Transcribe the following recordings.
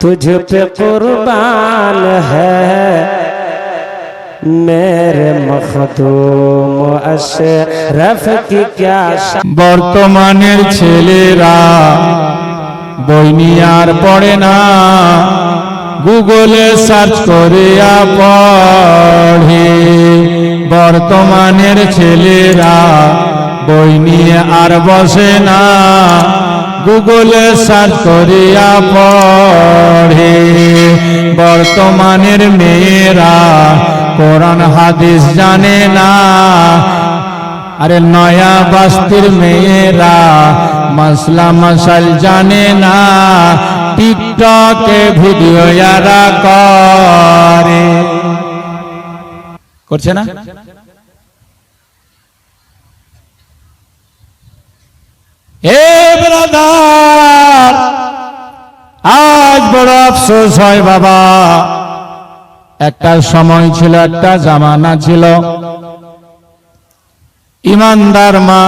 तुझ पे कुर्बान है मेरे मखदूम अशरफ की क्या शान বর্তমানের ছেলেরা বই নিয়ে আর পড়ে না গুগলে সার্চ করে পড়ে বর্তমানের ছেলেরা বই নিয়ে আর বসে না গুগলে সার্চ করিয়া পড়ে। বর্তমানের মেয়েরা কোরআন, হাদিস জানে না। আরে নয়া বাস্তির মেয়েরা মশলা মশাল জানে না। টিকটকে ভিডিও যারা করে। করছে না? এ ব্রাদার আজ বড় আফসোস হয় বাবা। একটা সময় ছিল, একটা জামানা ছিল। ইমানদার মা,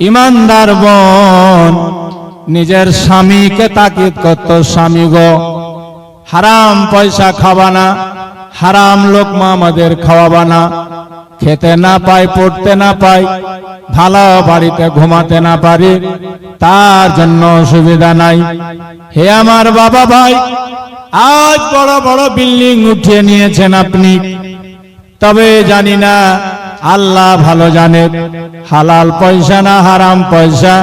ইমানদার বোন, নিজের স্বামীকে তাকিদ করত, স্বামী গো, হারাম পয়সা খাবা না হারাম লোকমা আমাদের খাওয়াবা না খেতে না পাই পড়তে না পাই ভালো বাড়িতে ঘুমাতে না পারি, তার জন্য অসুবিধা নাই। হে আমার বাবা ভাই, আজ বড় বড় বিল্ডিং উঠিয়ে নিয়েছেন আপনি। তবে জানি না, আল্লাহ ভালো জানে, হালাল পয়সা না হারাম পয়সা।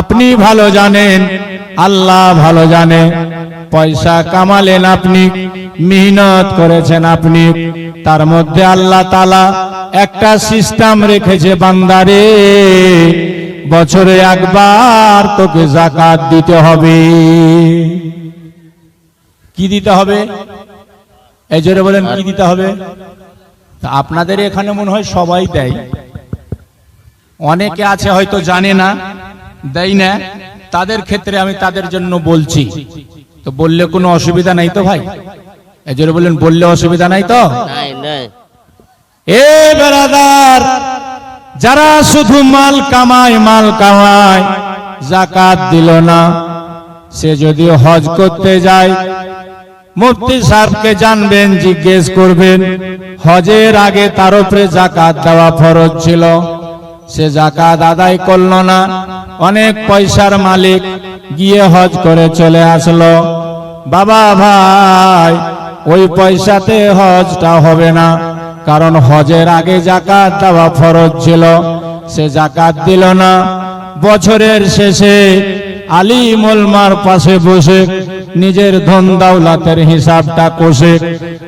আপনি ভালো জানেন, আল্লাহ ভালো জানে, পয়সা কামালেন আপনি। মেহনত করেছেন আপনি। তার মধ্যে আল্লাহ তালা একটা সিস্টেম রেখেছে, বান্দারে, বছরে একবার তোকে জাকাত দিতে হবে। কি দিতে হবে? এই জোরে বলেন, কি দিতে হবে? আপনাদের এখানে মনে হয় সবাই দেয়। অনেকে আছে হয়তো জানে না, দেয় না। তাদের ক্ষেত্রে আমি তাদের জন্য বলছি। তো বললে কোনো অসুবিধা নাই তো ভাই? এই জন্য বললেন বললে অসুবিধা নাই তো? নাই নাই। এ বেড়াদার যারা শুধু মাল কামায় মাল কামায় জাকাত দিল না সে যদি হজ করতে যায় মুফতি সাহেবকে জানবেন জিজ্ঞেস করবেন হজের আগে তার উপরে জাকাত দেওয়া ফরজ ছিল সে জাকাত আদায় করল না অনেক পয়সার মালিক গিয়ে হজ করে চলে আসলো। বাবা ভাই ওই পয়সাতে হজটা হবে না। কারণ হজের আগে জাকাত দেওয়া ফরজ ছিল, সে জাকাত দিল না। বছরের শেষে আলী মোলমার পাশে বসে নিজের ধন দাওলাতের হিসাবটা কষে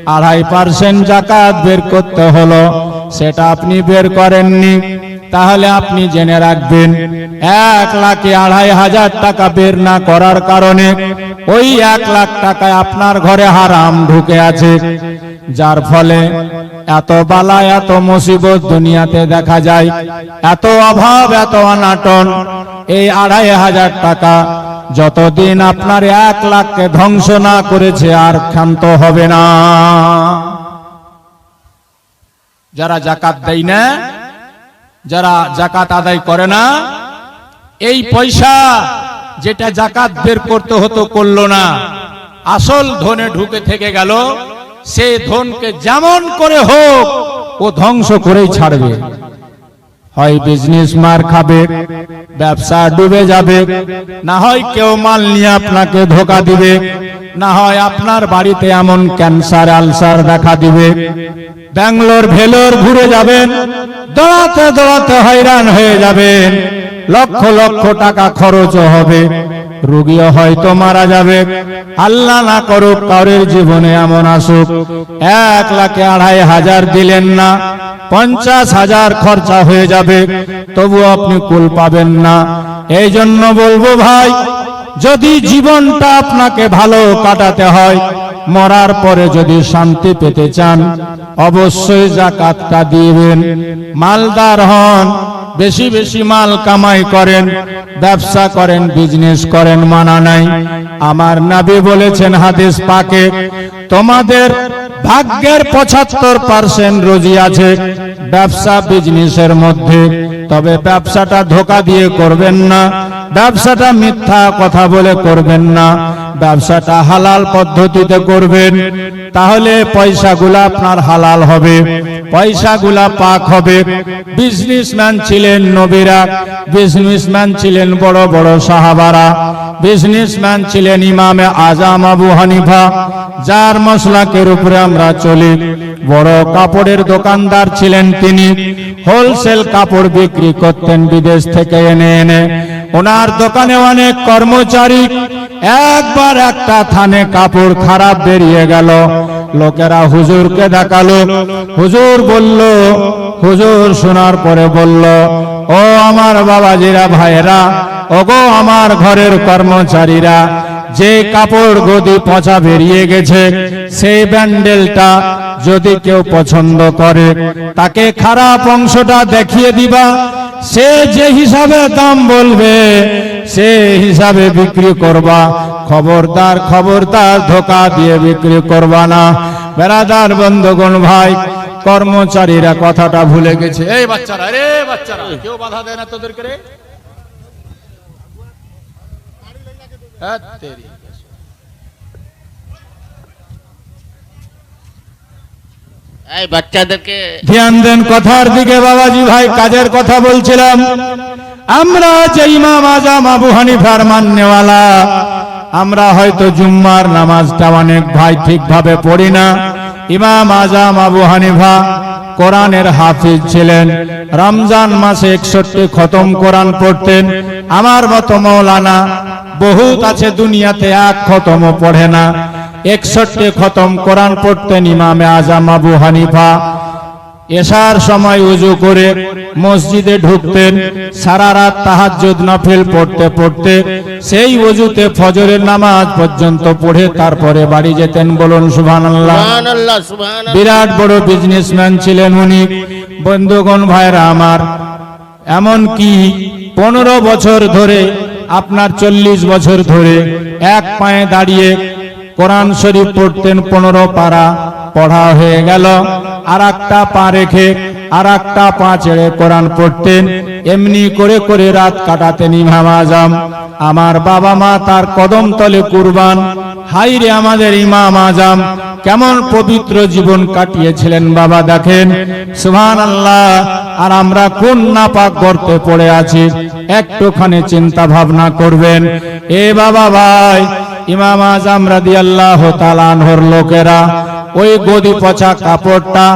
আড়াই পার্সেন্ট জাকাত বের করতে হলো, সেটা আপনি বের করেননি। তাহলে আপনি জেনে রাখবেন, এক লাখে আড়াই হাজার টাকা বের না করার কারণে ওই এক লাখ টাকায় আপনার ঘরে হারাম ঢুকে আছে। যার ফলে এত বালা, এত মুসিবত দুনিয়াতে দেখা যায়, এত অভাব, এত অনাটন। এই আড়াই হাজার টাকা যতদিন আপনার এক লাখকে ধ্বংস না করেছে আর ক্ষান্ত হবে না। যারা জাকাত দেয় না যারা জাকাত আদায় করে না, এই পয়সা যেটা জাকাত বের করতে হতো করল না। আসল ধনে ঢুকে থেকে গেল, সে ধনকে যেমন করে হোক, ও ধ্বংস করেই ছাড়বে। হয় বিজনেস মার খাবে, ব্যবসা ডুবে যাবে, না হয় কেউ মাল নিয়ে আপনাকে ধোকা দিবে। না হয় আপনার বাড়িতে এমন ক্যান্সার, আলসার দেখা দিবে। ব্যাঙ্গালোর ভেলোর ঘুরে যাবেন, দৌড়াতে দৌড়াতে হয়রান হয়ে যাবেন। লক্ষ লক্ষ টাকা খরচ হবে, রোগীও হয়তো মারা যাবে। আল্লাহ না করুক, কারোর জীবনে এমন আসুক। এক লাখে আড়াই হাজার দিলেন না, পঞ্চাশ হাজার খরচা হয়ে যাবে। তবু আপনি কুল পাবেন না। এই জন্য বলব ভাই যদি জীবনটা আপনাকে ভালো কাটাতে হয়, মরার পরে যদি শান্তি পেতে চান, অবশ্যই জাকাতটা দিবেন। মালদার হন, বেশি বেশি মাল কামাই করেন, ব্যবসা করেন বিজনেস করেন, মানা নাই। আমার নাবি বলেছেন হাদিস পাকে, তোমাদের ভাগ্যের পঁচাত্তর পার্সেন্ট রোজি আছে ব্যবসা বিজনেসের মধ্যে। তবে ব্যবসাটা ধোকা দিয়ে করবেন না। ব্যবসাটা মিথ্যা কথা বলে করবেন না। ব্যবসাটা হালাল পদ্ধতিতে করবেন। তাহলে পয়সাগুলো আপনার হালাল হবে পয়সাগুলা পাক হবে। বিজনেসম্যান ছিলেন নবীরা বিজনেসম্যান ছিলেন বড় বড় সাহাবারা বিজনেসম্যান ছিলেন ইমামে আজাম আবু হানিফা। যার মশলাকের উপরে আমরা চলি। বড় কাপড়ের দোকানদার ছিলেন তিনি। হোলসেল কাপড় বিক্রি করতেন বিদেশ থেকে এনে এনে। ওনার দোকানে অনেক কর্মচারী একবার একটা থানে কাপড় খারাপ বেরিয়ে গেল। লোকেরা হুজুরকে দেখাল। হুজুর বলল, হুজুর শোনার পরে বলল, ও আমার বাবাজিরা, ভাইয়েরা, ওগো আমার ঘরের কর্মচারীরা, যে কাপড় গদি পচা বেরিয়ে গেছে, সেই ব্যান্ডেলটা যদি কেউ পছন্দ করে, তাকে খারাপ অংশটা দেখিয়ে দিবা। সে যে হিসাবে দাম বলবে সে হিসাবে বিক্রি করবা। খবরদার খবরদার ধোকা দিয়ে বিক্রি করবা না। বেড়াদার বন্ধুগণ ভাই কর্মচারীরা কথাটা ভুলে গেছে। এই বাচ্চারা রে বাচ্চারা কেউ বাধা দেয় না তোদেরকে রে। হ্যাঁ, এই বাচ্চাদেরকে ধ্যান দেন কথার দিকে, বাবাজি ভাই, কাজের কথা বলছিলাম। আমরা যে ইমাম আজম আবু হানিফার মান্যওয়ালা, আমরা হয়তো জুম্মার নামাজটা অনেক ভাই ঠিকভাবে পড়ি না। ইমাম আবু হানিফা কোরআনের হাফিজ ছিলেন, রমজান মাসে একষট্টি খতম কোরআন পড়তেন। আমার মতো মৌলানা বহুত আছে দুনিয়াতে, এক খতমও পড়ে না। একষট্টি খতম কোরআন পড়তেন ইমামে আজম আবু হানিফা। এশার সময় উজু করে মসজিদে ঢুকতেন সারা রাত তাহাজ্জুদ নফিল পড়তে পড়তে সেই উজুতে ফজরের নামাজ পর্যন্ত পড়ে তারপরে বাড়ি যেতেন বলুন সুবহানাল্লাহ। সুবহানাল্লাহ সুবহান বিরাট বড় বিজনেসম্যান ছিলেন উনি। বন্ধুগণ ভাইরা আমার এমন কি পনেরো বছর ধরে আপনার চল্লিশ বছর ধরে এক পায়ে দাঁড়িয়ে কোরআন শরীফ পড়তেন পনেরো পারা, পড়া হয়ে গেল। আর একটা পা রেখে আর একটা পা ছেড়ে কোরআন পড়তেন। এমনি করে করে রাত কাটাতেন ইমাম আজম আমার বাবা মা তার কদম তলে কুরবান। হাই রে আমাদের ইমাম আজম, কেমন পবিত্র জীবন কাটিয়েছিলেন বাবা দেখেন। সুহান আল্লাহ আর আমরা কোন নাপাক গর্তে পড়ে আছি, একটুখানি চিন্তা ভাবনা করবেন। এ বাবা ভাই ইমাম আজম রাদি আল্লাহ তালানহর লোকেরা, ওই গদি পচা কাপড়টা,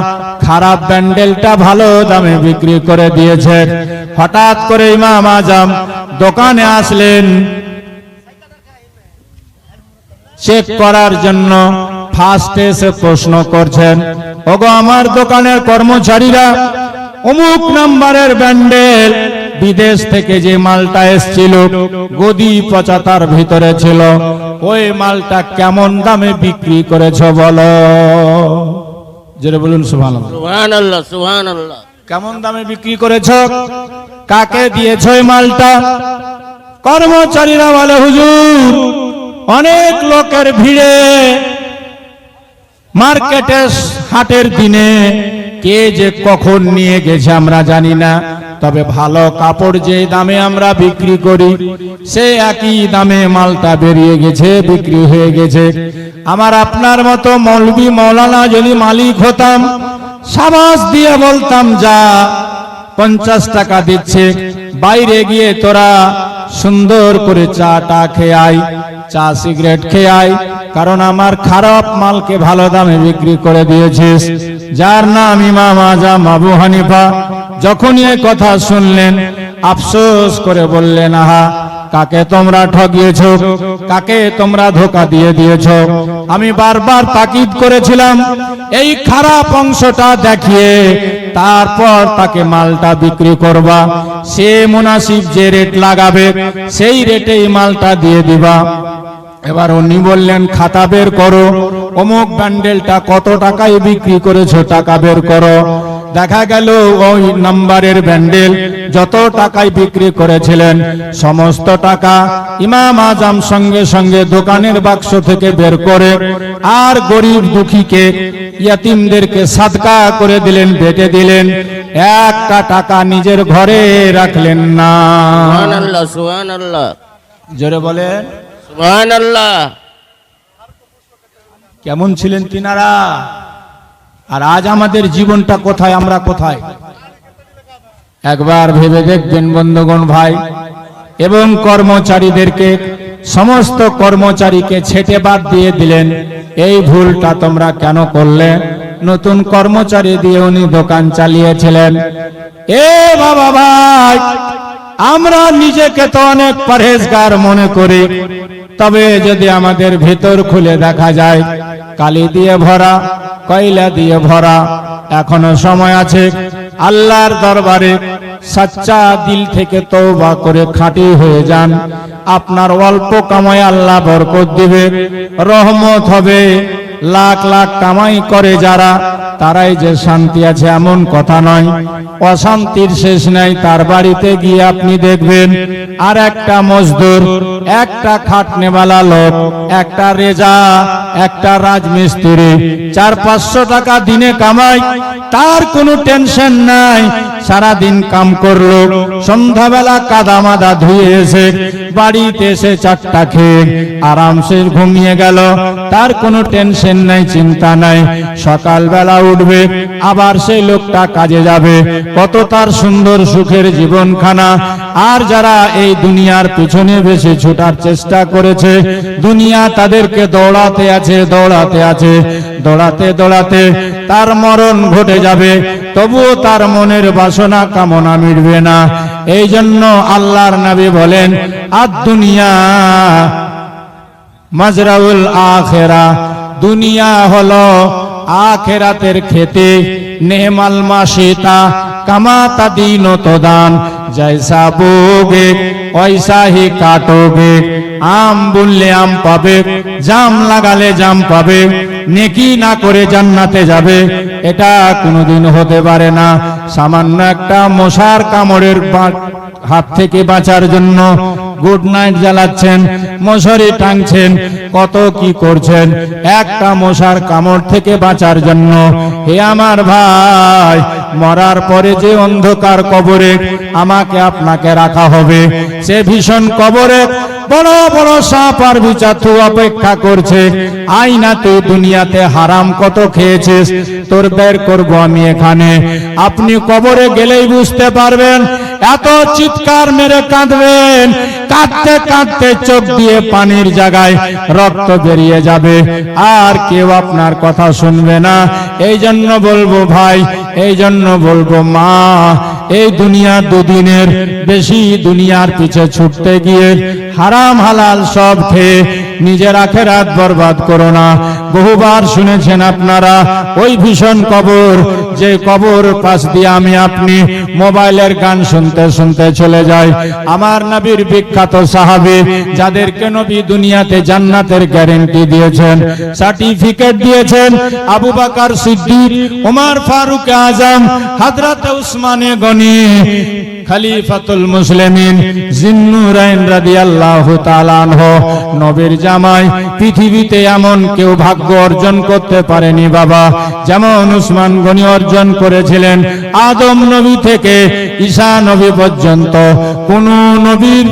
খারাপ ব্যান্ডেলটা ভালো দামে বিক্রি করে হঠাৎ করে ইমাম আজম দোকানে আসলেন। চেক করার জন্য ফার্স্টে এসে প্রশ্ন করছেন, ওগো আমার দোকানের কর্মচারীরা, অমুক নাম্বারের ব্যান্ডেল বিদেশ থেকে যে মালটা এসছিল গদি পচা তার ভিতরে ছিল। ওই মালটা কেমন দামে বিক্রি করেছ বলো? যেটা বলুন সুবহানাল্লাহ। কেমন দামে বিক্রি করেছ? কাকে দিয়েছ এই মালটা? কর্মচারীরা বলে হুজুর অনেক লোকের ভিড়ে মার্কেটে হাটের দিনে কে যে কখন নিয়ে গেছে আমরা জানি না। তবে ভালো কাপড় যে দামে আমরা বিক্রি করি, সে একই দামে মালটা বেরিয়ে গেছে, বিক্রি হয়ে গেছে। আমার আপনার মতো মৌলবি মৌলানা যদি মালিক হতাম, সাবাস দিয়ে বলতাম, যা, পঞ্চাশ টাকা দিচ্ছে, বাইরে গিয়ে তোরা সুন্দর করে চা টা খেয়ে আয়, চা সিগারেট খেয়ে আয়, কারণ আমার খারাপ মালকে ভালো দামে বিক্রি করে দিয়েছিস। যার নাম ইমাম আজম আবু হানিফা যখনই এ কথা শুনলেন, আফসোস করে বললেন, আহা, কাকে তোমরা ঠগিয়েছ? কাকে তোমরা ধোকা দিয়ে দিয়েছ? আমি বারবার তাকিদ করেছিলাম, এই খারাপ অংশটা দেখিয়ে তারপর তাকে মালটা বিক্রি করবা। সে মুনাসিব যে রেট লাগাবে, সেই রেটেই মালটা দিয়ে দিবা। এবার উনি বললেন, খাতা বের করো, অমুক ব্যান্ডেলটা কত টাকায় বিক্রি করেছ, টাকা বের করো। দেখা গেল ওই নাম্বারের ব্যান্ডেল। যত টাকায় বিক্রি করেছিলেন সমস্ত টাকা ইমাম আজম সঙ্গে সঙ্গে দোকানের বাক্স থেকে বের করে আর গরিব দুঃখীকে ইয়াতিমদেরকে সাদকা করে দিলেন বেটে দিলেন। একটা টাকা নিজের ঘরে রাখলেন না। জোরে বলেন। কেমন ছিলেন তিনারা? আর আজ আমাদের জীবনটা কোথায়, আমরা কোথায়? একবার ভেবে দেখবেন বন্ধুগণ ভাই, এবং কর্মচারীদেরকে, সমস্ত কর্মচারীকে ছেটে বাদ দিয়ে দিলেন, এই ভুলটা তোমরা কেন করলে? নতুন কর্মচারী দিয়ে উনি দোকান চালিয়েছিলেন। এ বাবা ভাই, আমরা নিজেকে তো অনেক পরহেজগার মনে করি, তবে যদি আমাদের ভেতর খুলে দেখা যায়, কালি দিয়ে ভরা কয়লা দিয়ে ভরা। এখনও সময় আছে। আল্লাহর দরবারে সাচ্চা দিল থেকে তওবা করে খাঁটি হয়ে যান। আপনার অল্প কামাই আল্লাহ বরকত দিবে। রহমত হবে। লাখ লাখ কামাই করে যারা তারাই যে শান্তি আছে এমন কথা নয়। অশান্তির শেষ নাই, তার বাড়িতে গিয়ে আপনি দেখবেন, আর একটা মজদুর, একটা খাটনেওয়ালা লোক, একটা রেজা, একটা রাজমিস্ত্রি, চার পাঁচশো টাকা দিনে কামাই তার কোনো টেনশন নাই। সারা দিন কাম করল, সন্ধ্যাবেলা কাদা মাদা ধুয়ে এসে বাড়িতে এসে চারটা খেয়ে আরামসে ঘুমিয়ে গেল। তার কোনো টেনশন নাই, চিন্তা নাই। সকালবেলা উঠবে, আবার সেই লোকটা কাজে যাবে। কত তার সুন্দর সুখের জীবনখানা। আর যারা এই দুনিয়ার পিছনে বেশি ছুটার চেষ্টা করেছে, দুনিয়া তাদেরকে দৌড়াতে আছে দৌড়াতে আছে, দৌড়াতে দৌড়াতে তার মরণ ঘটে যাবে। তবুও তার মনের বাসনা, কামনা মিটবে না। এই জন্য আল্লাহর নবী বলেন আর দুনিয়া মাজরাউল আখেরা। দুনিয়া হলো আখেরাতের খেতে নেহমাল মাসিতা কামাতা দিন দান। জৈসা বোগে পয়সা হি কাটোগে আম বললে আম পাবে, জাম লাগালে জাম পাবে, নেকি না করে জান্নাতে যাবে। এটা কোনোদিন হতে পারে না। সামান্য একটা মশার কামড়ের হাত থেকে বাঁচার জন্য গুড নাইট জ্বালাচ্ছেন, মশারি টাঙছেন কত কি করছেন? একটা মশার কামড় থেকে বাঁচার জন্য। হে আমার ভাই, মরার পরে যে অন্ধকার কবরে আমাকে আপনাকে রাখা হবে, সে ভীষণ কবরে বড় বড় সাপ আর বিচাতু অপেক্ষা করছে। আইনা তুই দুনিয়াতে হারাম কত খেয়েছিস, তোর বের করব আমি এখানে। আপনি কবরে গেলেই বুঝতে পারবেন এত চিৎকার মেরে কাঁদবেন। কাঁদতে কাঁদতে চোখ দিয়ে পানির জায়গায় রক্ত বেরিয়ে যাবে। আর কেউ আপনার কথা শুনবে না। এই জন্য বলব ভাই এই জন্য বলব মা, এই দুনিয়া দুদিনের, বেশি দুনিয়ার পিছে ছুটতে গিয়ে হারাম হালাল সব খেয়ে নিজের আখেরাত বরবাদ করো না। বহুবার শুনেছেন আপনারা, ওই ভীষণ কবর, যে কবর পাশ দিয়ে আমি আপনি মোবাইলের গান শুনতে শুনতে চলে যাই। আমার নবীর বিখ্যাত সাহাবী, যাদেরকে নবী দুনিয়াতে জান্নাতের গ্যারেন্টি দিয়েছেন সার্টিফিকেট দিয়েছেন, আবু বকর সিদ্দিক ওমর ফারুক আজম, হযরত উসমানে গনি, খলিফাতুল মুসলিমিন, জিন্নুরাইন রাদিয়াল্লাহু তাআলা আনহু। নবীর জামাই, পৃথিবীতে এমন কেউ ভাগ্য অর্জন করতে পারেনি বাবা। যেমন উসমান গনি অর্জন করেছিলেন, আদম নবী থেকে ঈশা নবী পর্যন্ত। কোন নবীর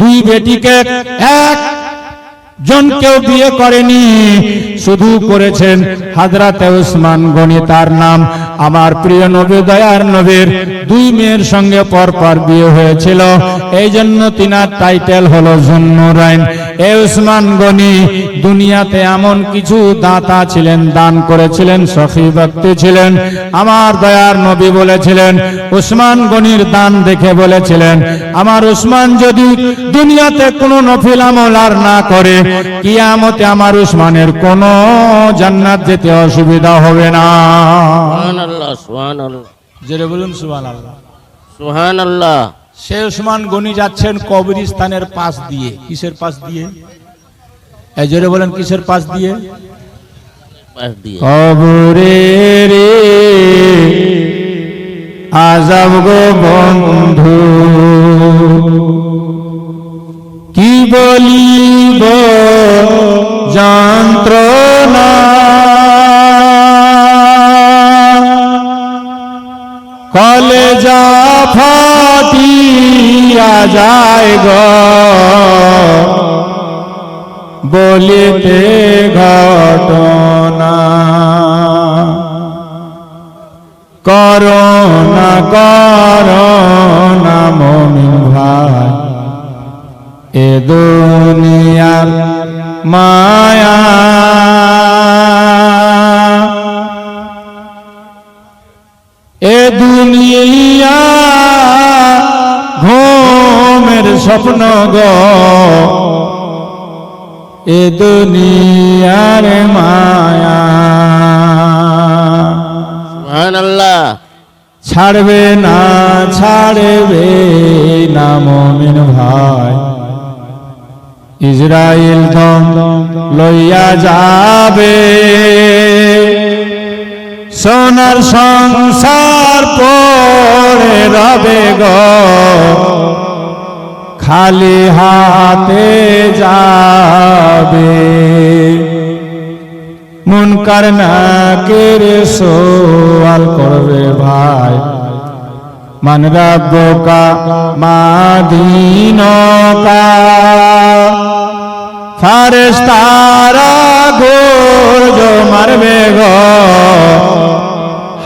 দুই বেটিকে এক জন কেউ বিয়ে করেনি। শুধু করেছেন হাজরাতে উসমান গনি তার নাম। আমার প্রিয় নবী, দয়ার নবীর দুই মেয়ের সঙ্গে পরপর বিয়ে হয়েছিল। এই জন্য তিনার টাইটেল হলো জুন্নুরাইন। এ উসমান গনি দুনিয়াতে এমন কিছু দাতা ছিলেন, দান করেছিলেন, সখী ব্যক্তি ছিলেন। আমার দয়ার নবী বলেছিলেন উসমান গনির দান দেখে বলেছিলেন, আমার উসমান যদি দুনিয়াতে কোনো নফিল আমল আর না করে কিয়ামতে আমার উসমানের কোনো জান্নাত যেতে অসুবিধা হবে না। সুহান আল্লাহ জেরে বলুন সুবহান আল্লাহ সুহান আল্লাহ সে উসমান গনি যাচ্ছেন কবরিস্তানের পাশ দিয়ে। কিসের পাশ দিয়ে? এই জোরে বলেন কিসের পাশ দিয়ে? পাশ দিয়ে। কবরে রে আজাব গো বন্ধু। কি বলিব যন্ত্রণা। কলে ফাটিয়া যায় গো। বলিতে ঘটনা। করোনা করোনা মমিন ভাই। এ দুনিয়ার মায়া। এ দুনিয়া ঘুমের স্বপ্ন গো। এ দুনিয়ার মায়া। আল্লাহ ছাড়বে না ছাড়বে না মমিন ভাই। ইসরায়েল দম লইয়া যাবে। সোনার সংসার পড়ে রবে গো। খালি হাতে যাবে। মুনকার নাকের সোয়াল করবে ভাই। মান রাব্বুকা মাদিনকা ফারেস্তারা গোর্জ মারবে গো।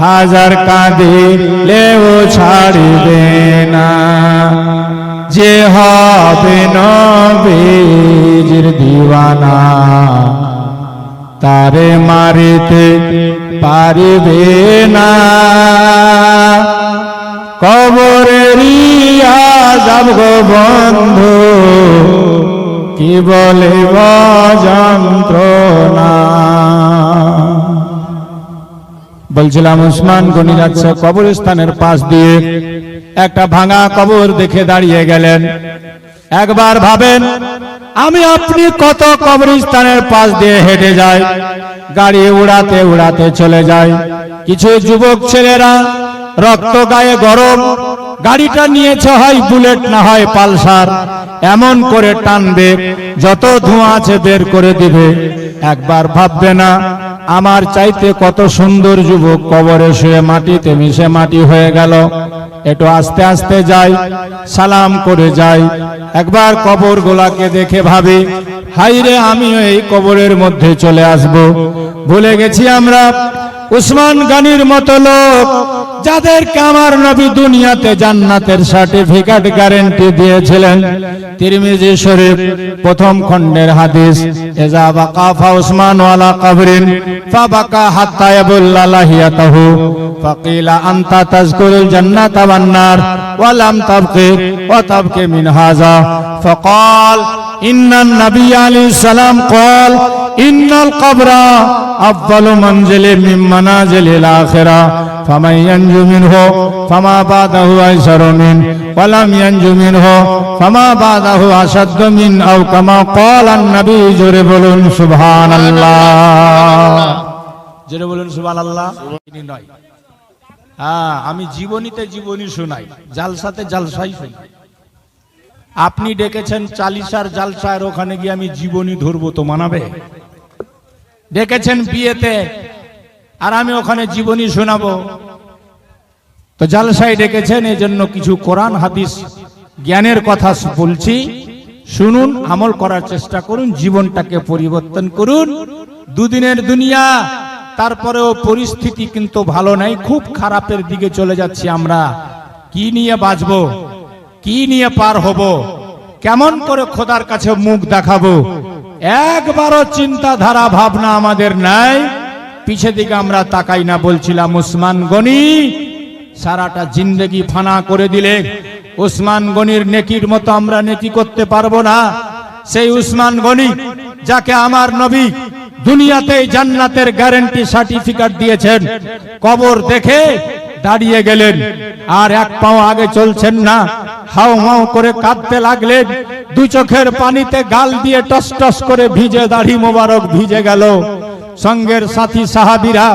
হাজার কাঁদিলেও ছাড়বে না। যে হবে নবীজির দিওয়ানা, তারে মারিতে পারিবে না। কবরের যাব গো বন্ধু। কি বলে যন্ত্রণা? বলছিলাম, উসমান গনি যাচ্ছে কবরস্থানের পাশ দিয়ে। একটা ভাঙা কবর দেখে দাঁড়িয়ে গেলেন। একবার ভাবেন, আমি আপনি কত কবরস্থানের পাশ দিয়ে হেঁটে যাই, গাড়ি উড়াতে উড়াতে চলে যাই। কিছু যুবক ছেলেরা রক্ত গায়ে গরম, গাড়িটা নিয়েছে হয় বুলেট, না হয় পালসার। এমন করে টানবে, যত ধোঁয়া আছে বের করে দিবে। একবার ভাববে না, আমার চাইতে কত সুন্দর যুবক কবরে শুয়ে মাটিতে মিশে মাটি হয়ে গেল। একটু আস্তে আস্তে যাই, সালাম করে যাই। একবার কবর গোলাকে দেখে ভাবি, হাইরে আমিও এই কবরের মধ্যে চলে আসব। ভুলে গেছি আমরা, উসমান গানির মতো লোক যাদেরকে আমার নবী দুনিয়াতে জান্নাতের সার্টিফিকেট গ্যারেন্টি দিয়েছিলেন, তিরমিজি শরীফ প্রথম খণ্ডের হাদিস, এজা বাকাফা উসমান ওয়ালা কবরিন ফাবাকা হাত্তা ইয়াবুল্লা লাহিয়াতাহু জান্নাতা ওয়ান নার, ওয়া লাম তাবকি ওয়া তাবকি মিন হাযা ফাকাল, ইন্নান নবী ইন্নাল কবরা আফদালু মানজিলে মিন মানাজিলিল আখিরা। ফামান ইয়ানজু মিনহু ফামা বাদাহু আইসারু মিন, ওয়া লাম ইয়ানজু মিনহু ফামা বাদাহু আসাদ্দু মিন, আও কামা ক্বালা নবী, জোরে বলুন আল্লাহ জোরে বলুন সুবহানাল্লাহ। তিনি নয়। হ্যাঁ আমি জীবনীতে জীবনী শোনাই, জালসাতে জালসাই শোনাই। আপনি ডেকেছেন চালিশার জালসার, ওখানে গিয়ে আমি জীবনী ধরবো তো মানাবে? ডেকেছেন বিয়েতে, আর আমি ওখানে জীবনী শোনাবো। তো জালসাই ডেকেছেন এই জন্য কিছু কোরআন, হাদিস, জ্ঞানের কথা বলছি। শুনুন, আমল করার চেষ্টা করুন, জীবনটাকে পরিবর্তন করুন। দুদিনের দুনিয়া, তারপরেও পরিস্থিতি কিন্তু ভালো নাই, খুব খারাপের দিকে চলে যাচ্ছি আমরা। কি নিয়ে বাঁচবো? কি নিয়ে পার হব? কেমন করে খোদার কাছে মুখ দেখাবো? একবারও চিন্তাধারা, ভাবনা আমাদের নাই। পিছে দিকে আমরা তাকাই না, বলছিলাম উসমান গনি সারাটা জিন্দেগি ফানা করে দিলে। উসমান গনির নেকির মতো আমরা নেকি করতে পারব না। সেই উসমান গনি যাকে আমার নবী দুনিয়াতে জান্নাতের গ্যারেন্টি সার্টিফিকেট দিয়েছেন, কবর দেখে দাঁড়িয়ে গেলেন। আর এক পাও আগে চলছেন না। হাও মাও করে কাঁদতে লাগলেন। দু চোখের পানিতে গাল দিয়ে টস টস করে ভিজে দাড়ি মোবারক ভিজে গেল। সঙ্গের সাথী সাহাবিরা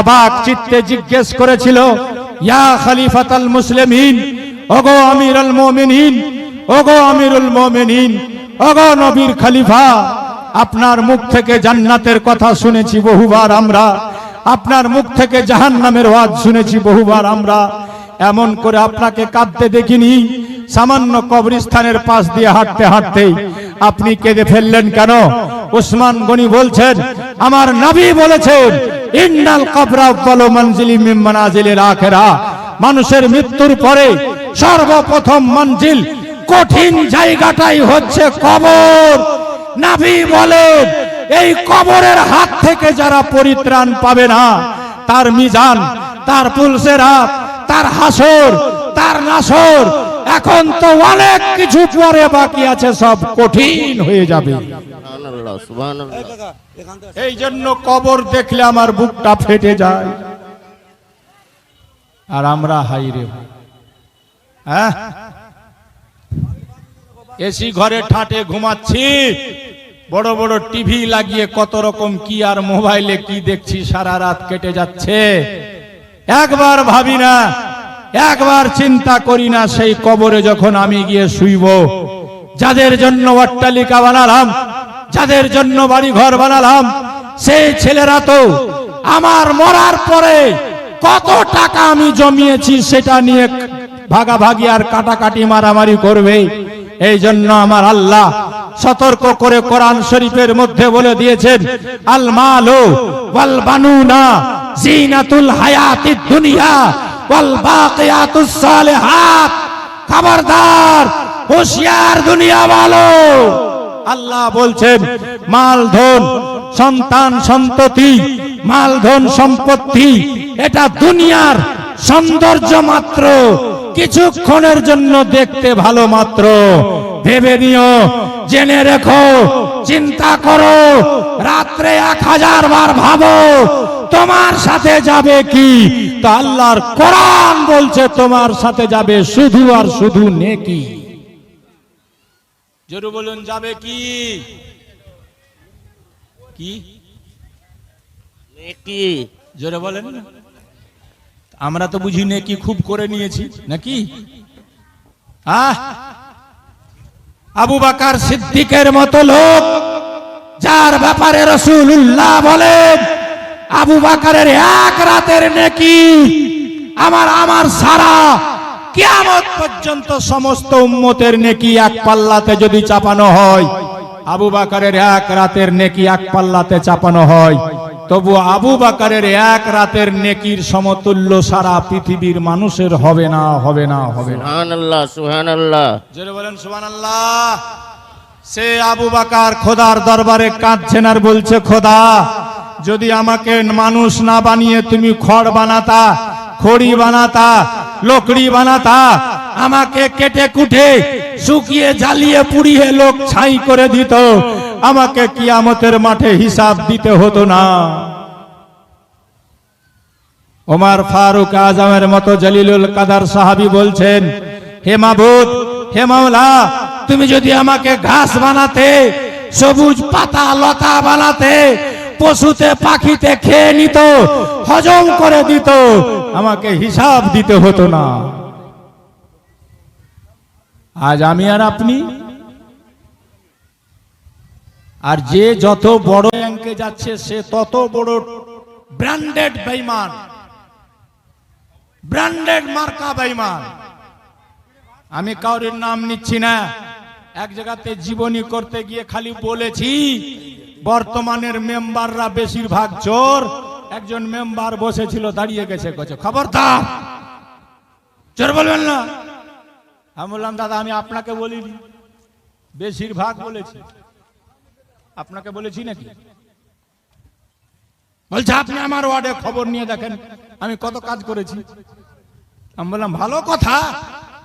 অবাক চিত্তে জিজ্ঞেস করেছিল, ইয়া খলিফাতাল মুসলিমিন, ওগো আমিরুল মুমিনিন, ওগো আমিরুল মুমিনিন, ওগো নবীর খলিফা, আপনার মুখ থেকে জান্নাতের কথা শুনেছি বহুবার আমরা, আপনার মুখ থেকে জাহান্নামের ওয়াজ শুনেছি বহুবার আমরা, এমন করে আপনাকে কাঁদতে দেখিনি সামান্য কবরস্থানের পাশ দিয়ে হাঁটতে হাঁটতে আপনি কেঁদে ফেললেন কেন? উসমান গনি বলছেন, আমার নবী বলেছেন, ইন্নাল কবরা আফদালু মনজিলি মিন মানাজিলিল আখিরা। মানুষের মৃত্যুর পরে সর্বপ্রথম মঞ্জিল কঠিন জায়গাটাই হচ্ছে কবর। নাবি বলেন, এই কবরের হাত থেকে যারা পরিত্রাণ পাবে না, তার মিজান, তার পুলসের পুলসেরা তার হাসর, তার নাসর এখন তো অনেক কিছু পরে বাকি আছে সব কঠিন হয়ে যাবে। সুবহানাল্লাহ সুবহানাল্লাহ। এই জন্য কবর দেখলে আমার বুকটা ফেটে যায়। আর আমরা হাই রে হ্যাঁ? এসি ঘরে ঠাটে ঘুমাচ্ছি। বড় বড় টিভি লাগিয়ে কত রকম কি আর মোবাইলে কি দেখছি সারা রাত কেটে যাচ্ছে। একবার ভাবি না একবার চিন্তা করি না সেই কবরে যখন আমি গিয়ে শুইব। যাদের জন্য অট্টালিকা বানালাম, যাদের জন্য বাড়ি ঘর বানালাম, সেই ছেলেরা তো আমার মরার পরে কত টাকা আমি জমিয়েছি সেটা নিয়ে ভাগাভাগি আর কাটাকাটি মারামারি করবে। এই জন্য আমার আল্লাহ সতর্ক করে কোরআন শরীফের মধ্যে বলে দিয়েছেন আল মালু ওয়াল বানুনা জিনাতুল হায়াতিদ দুনিয়া খবরদার, হুশিয়ার দুনিয়া ভালো আল্লাহ বলছেন, মাল, ধন, সন্তান, সন্ততি, মাল, ধন, সম্পত্তি, এটা দুনিয়ার সৌন্দর্য মাত্র। কিছুক্ষণের জন্য দেখতে ভালো মাত্র। ভেবে নিও জেনে রেখো চিন্তা করো রাত্রে এক হাজার বার ভাবো তোমার সাথে যাবে কি? তা আল্লাহর কোরআন বলছে তোমার সাথে যাবে শুধু আর শুধু নেকি। জোরে বলুন যাবে কি? কি? নেকি। জোরে বলেন আমরা তো বুঝি নেকি খুব করে নিয়েছি নাকি? আহ! আবু বাকার সিদ্দিকের মতো লোক, যার ব্যাপারে রসুল্লাহ বলেন, আবু বাকারের এক রাতের নেকি আমার আমার সারা কিয়ামত পর্যন্ত সমস্ত উম্মতের নেকি এক পাল্লাতে যদি চাপানো হয়, আবু বাকারের এক রাতের নেকি এক পাল্লাতে চাপানো হয়। তবু আবু বাকারের এক রাতের নেকির সমতুল্য সারা পৃথিবীর মানুষের হবে না হবে না হবে জোরে বলেন সে আবু বাকার খোদার দরবারে কাঁদছেন আর বলছে খোদা যদি আমাকে মানুষ না বানিয়ে তুমি খড় বানাতা খড়ি বানাতা লকড়ি বানাতা আমাকে কেটে কুটে শুকিয়ে জ্বালিয়ে পুড়িয়ে লোক ছাই করে দিত আমাকে কিয়ামতের মাঠে হিসাব দিতে হতো না। ওমার ফারুক আজমের মতো জলিলুল কাদার সাহাবি বলছেন, হে মাবুদ, হে মাওলা, তুমি যদি আমাকে ঘাস বানাতে, সবুজ পাতা, লতা বানাতে, পশুতে, পাখিতে খেয়ে নিত, হজম করে দিত, আমাকে হিসাব দিতে হতো না। আজ আমি আর আপনি আর যে যত বড় ব্যাংকে যাচ্ছে, সে তত বড় ব্র্যান্ডেড বেইমান। ব্র্যান্ডেড মার্কা বেইমান। আমি কাউরির নাম নিচ্ছি না। এক জায়গাতে জীবনী করতে গিয়ে খালি বলেছি, বর্তমানের মেম্বাররা বেশিরভাগ চোর। একজন মেম্বার বসেছিল, দাঁড়িয়ে গেছে কছে খবরদার, চোর বলবেন না। আমি বললাম, দাদা, আমি আপনাকে বলিনি। বেশিরভাগ বলেছি। আপনাকে বলেছি নাকি? বলছে, আপনি আমার ওয়ার্ডে খবর নিয়ে দেখেন। আমি কত কাজ করেছি? আমি বললাম, ভালো কথা।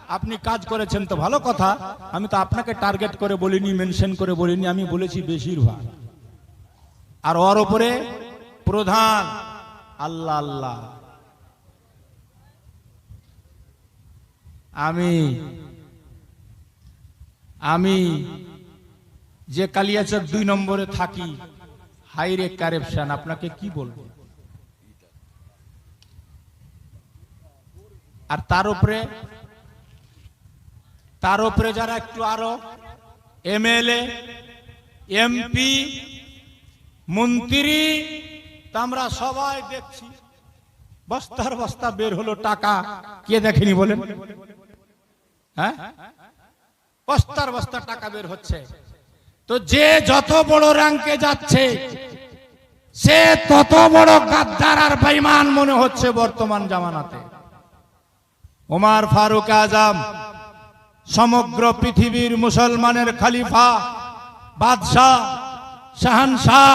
আপনি কাজ করেছেন তো ভালো কথা। আমি তো আপনাকে টার্গেট করে বলিনি মেনশন করে বলিনি। আমি বলেছি বেশিরভাগ। আর ওর উপরে প্রধান আল্লাহ আল্লাহ। আমি আমি যে কালিয়াচক দুই নম্বরে থাকি হাইরে কারেপশন, আপনাকে কি বলব? আর তার উপরে তার উপরে যারা একটু আরও, এমএলএ, এমপি, মন্ত্রী, তা আমরা সবাই দেখছি। বস্তার বস্তা বের হলো টাকা। কে দেখেনি বলেন? হ্যাঁ? বস্তার বস্তা টাকা বের হচ্ছে। তো যে যত বড় র্যাঙ্কে যাচ্ছে, সে তত বড় গাদ্দার আর বেঈমান মনে হচ্ছে বর্তমান জামানাতে। ওমার ফারুক আজম, সমগ্র পৃথিবীর মুসলমানের খলিফা, বাদশাহ, শাহানশাহ,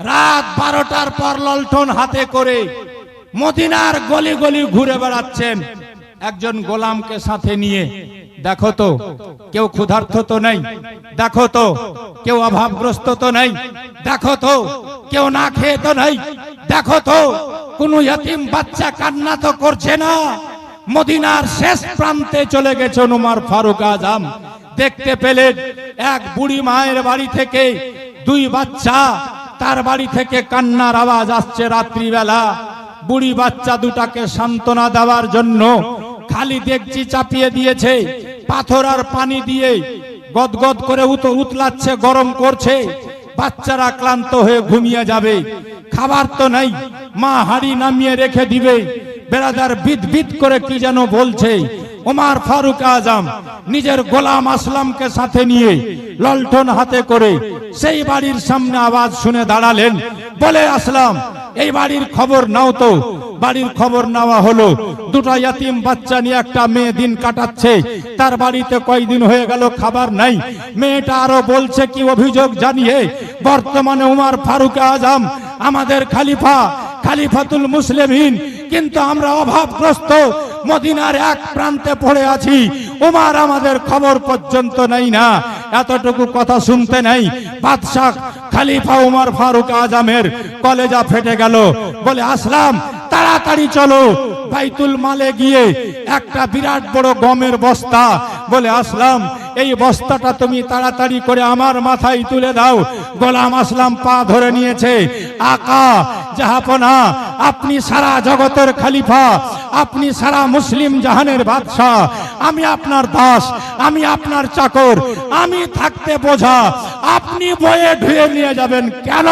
রাত বারোটার পর লল্ঠন হাতে করে মদিনার গলি গলি ঘুরে বেড়াচ্ছেন। একজন গোলামকে সাথে নিয়ে দেখো তো, কেউ ক্ষুধার্থ তো নেই। দেখো তো, কেউ অভাবগ্রস্ত তো নেই। দেখো তো, কেউ না খেয়ে তো নেই। দেখো তো, কোন ইয়তিম বাচ্চা কান্না তো করছে না। মদিনার শেষ প্রান্তে চলে গেছেন উমার ফারুক আজম। দেখতে পেলেন এক বুড়ি মায়ের বাড়ি থেকে দুই বাচ্চা, তার বাড়ি থেকে কান্নার আওয়াজ আসছে রাত্রিবেলা। বুড়ি বাচ্চা দুটাকে সান্ত্বনা দেওয়ার জন্য খালি দেখছি চাপিয়ে দিয়েছে। পাথর আর পানি দিয়ে গদগদ করে উত উতলাচ্ছে, গরম করছে। বাচ্চারা ক্লান্ত হয়ে ঘুমিয়ে যাবে। খাবার তো নাই। মা হাড়ি নামিয়ে রেখে দিবে। বেড়াদার বিদ বিদ করে কি যেন বলছে, ওমার ফারুক আজম, নিজের গোলাম আসলামকে সাথে নিয়ে লল্ঠন হাতে করে সেই বাড়ির সামনে আওয়াজ শুনে দাঁড়ালেন। বলে, আসলাম, এই বাড়ির খবর নাও তো। বাড়ির খবর নেওয়া হলো। দুটা ইয়াতিম বাচ্চা নিয়ে একটা মেয়ে দিন কাটাচ্ছে। তার বাড়িতে কয়দিন হয়ে গেল খাবার নাই। মেয়েটা আরও বলছে, কি অভিযোগ জানিয়ে? বর্তমানে উমার ফারুক আজম আমাদের খালিফা, খালিফাতুল মুসলিমিন। কিন্তু আমরা অভাবগ্রস্ত, মদিনার এক প্রান্তে পড়ে আছি। উমার আমাদের খবর পর্যন্ত নেই না। এতটুকু কথা শুনতে নেই। বাদশাহ খালিফা উমার ফারুক আজমের কলেজা ফেটে গেল। বলে, আসলাম তাড়াতাড়ি চলো। বাইতুল মালে গিয়ে একটা বিরাট বড় গমের বস্তা বলে আসলাম। এই বস্তাটা তুমি তাড়াতাড়ি করে আমার মাথায় তুলে দাও। গোলাম আসলাম, পা ধরে নিয়েছে। আকা, জাহাপনা, আপনি সারা জগতের খালিফা, আপনি সারা মুসলিম জাহানের বাদশাহ। আমি আপনার দাস, আমি আপনার চাকর, আমি থাকতে বোঝা। আপনি বয়ে ধুয়ে নিয়ে যাবেন কেন?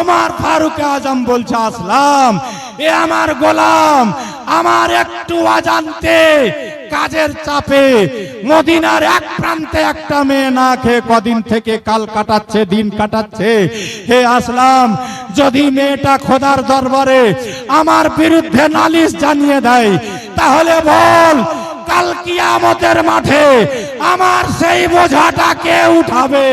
ওমার ফারুক আজম বলছে, আসলাম। এ আমার গোলাম, আমার একটু অজান্তে, কাজের চাপে, মদিনার এক প্রান্তে একটা মেয়ে না খেয়ে কদিন থেকে কাল কাটাচ্ছে, দিন কাটাচ্ছে। হে আসলাম, যদি মেয়েটা খোদার দরবারে আমার বিরুদ্ধে নালিশ জানিয়ে দেয়, তাহলে বল, কাল কিয়ামতের মাঠে আমার সেই বোঝাটা কে উঠাবে?